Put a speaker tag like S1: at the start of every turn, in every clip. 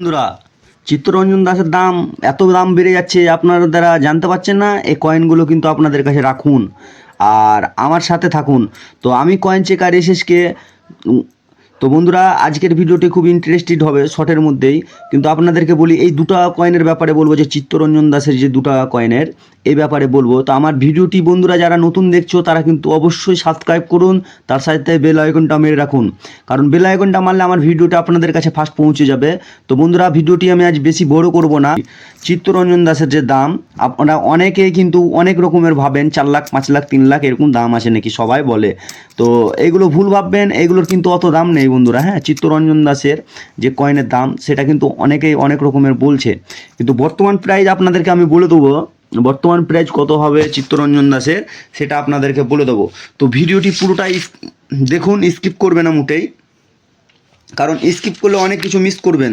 S1: বন্ধুরা, চিত্তরঞ্জন দাসের দাম এত দাম বেড়ে যাচ্ছে আপনারা দ্বারা জানতে পারছেন না, এই কয়েনগুলো কিন্তু আপনাদের কাছে রাখুন। আর আমার সাথে থাকুন। তো আমি কয়েন চেকার এসএসকে তো বন্ধুরা, আজকের ভিডিওটি খুব ইন্টারেস্টেড হবে শর্টের মধ্যেই। কিন্তু আপনাদেরকে বলি, এই দুটা কয়েনের ব্যাপারে বলব যে, চিত্তরঞ্জন দাসের যে দুটা কয়েনের এই ব্যাপারে বলব। তো আমার ভিডিওটি বন্ধুরা যারা নতুন দেখছ, তারা কিন্তু অবশ্যই সাবস্ক্রাইব করুন, তার সাথে বেল আইকনটা মেরে রাখুন। কারণ বেল আইকনটা মারলে আমার ভিডিওটা আপনাদের কাছে ফার্স্ট পৌঁছে যাবে। তো বন্ধুরা, ভিডিওটি আমি আজ বেশি বড় করব না। চিত্তরঞ্জন দাসের যে দাম, আপনারা অনেকেই কিন্তু অনেক রকমের ভাবেন, চার লাখ, পাঁচ লাখ, তিন লাখ এরকম দাম আছে নাকি সবাই বলে। তো এইগুলো ভুল ভাববেন এইগুলোর কিন্তু অত দাম নেই বন্ধুরা হ্যাঁ? চিত্তরঞ্জন দাসের যে কয়েনের দাম, সেটা কিন্তু অনেকেই অনেক রকমের বলছে। কিন্তু বর্তমান প্রাইস আপনাদেরকে আমি বলে দেবো বর্তমান প্রাইস কত হবে চিত্তরঞ্জন দাসের, সেটা আপনাদেরকে বলে দেবো। তো ভিডিওটি পুরোটাই দেখুন, স্কিপ করবে না মোটেই। কারণ স্কিপ করলে অনেক কিছু মিস করবেন।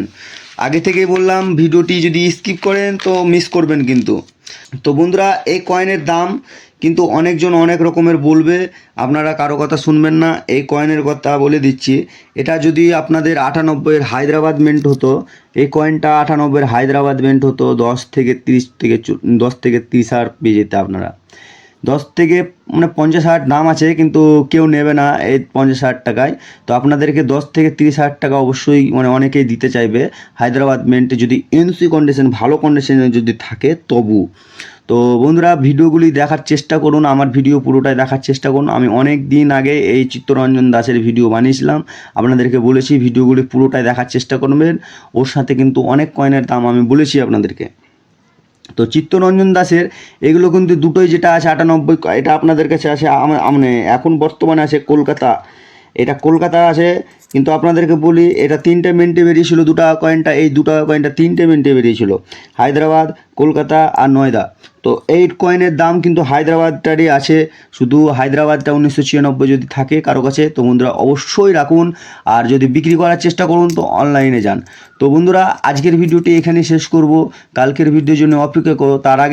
S1: আগে থেকেই বললাম, ভিডিওটি যদি স্কিপ করেন তো মিস করবেন কিন্তু। তো বন্ধুরা, এই কয়েনের দাম কিন্তু অনেকজন অনেক রকমের বলবে, আপনারা কারও কথা শুনবেন না, এই কয়েনের কথা বলে দিচ্ছি। এটা যদি আপনাদের আটানব্বইয়ের হায়দ্রাবাদ মেন্ট হতো, এই কয়েনটা আটানব্বইয়ের হায়দ্রাবাদ মেন্ট হতো, দশ থেকে তিরিশ থেকে দশ থেকে তিরিশ হাজার পেয়ে যেতে আপনারা। দশ থেকে মানে পঞ্চাশ হাজার দাম আছে, কিন্তু কেউ নেবে না এই পঞ্চাশ হাজার টাকায়। তো আপনাদেরকে দশ থেকে তিরিশ হাজার টাকা অবশ্যই মানে অনেকেই দিতে চাইবে। হায়দ্রাবাদ মেন্টে যদি এনসি কন্ডিশন ভালো কন্ডিশনে যদি থাকে, তবু। তো বন্ধুরা, ভিডিওগুলি দেখার চেষ্টা করুন, আমার ভিডিও পুরোটাই দেখার চেষ্টা করুন। আমি অনেক দিন আগে এই চিত্তরঞ্জন দাসের ভিডিও বানিয়েছিলাম। আপনাদেরকে বলেছি, ভিডিওগুলি পুরোটাই দেখার চেষ্টা করবেন। ওর সাথে কিন্তু অনেক কয়েনের দাম আমি বলেছি আপনাদেরকে। তো চিত্তরঞ্জন দাসের এগুলো কিন্তু দুটোই যেটা আছে আটানব্বই, এটা আপনাদের কাছে আছে মানে এখন বর্তমানে আছে কলকাতা। এটা কলকাতা আছে কিন্তু আপনাদেরকে বলি, এটা তিনটে মিনিটে বেরিয়েছিল দু টাকা কয়েনটা এই দু টাকা কয়েনটা তিনটে মিনিটে বেরিয়েছিল। হায়দ্রাবাদ, কলকাতা আর নয়দা। তো এই কয়েনের দাম কিন্তু হায়দ্রাবাদটারই আছে। শুধু হায়দ্রাবাদটা উনিশশো ছিয়ানব্বই যদি থাকে কারও কাছে, তো বন্ধুরা অবশ্যই রাখুন। আর যদি বিক্রি করার চেষ্টা করুন, তো অনলাইনে যান। তো বন্ধুরা, আজকের ভিডিওটি এখানে শেষ করব। কালকের ভিডিওর জন্য অপেক্ষা করো। তার আগে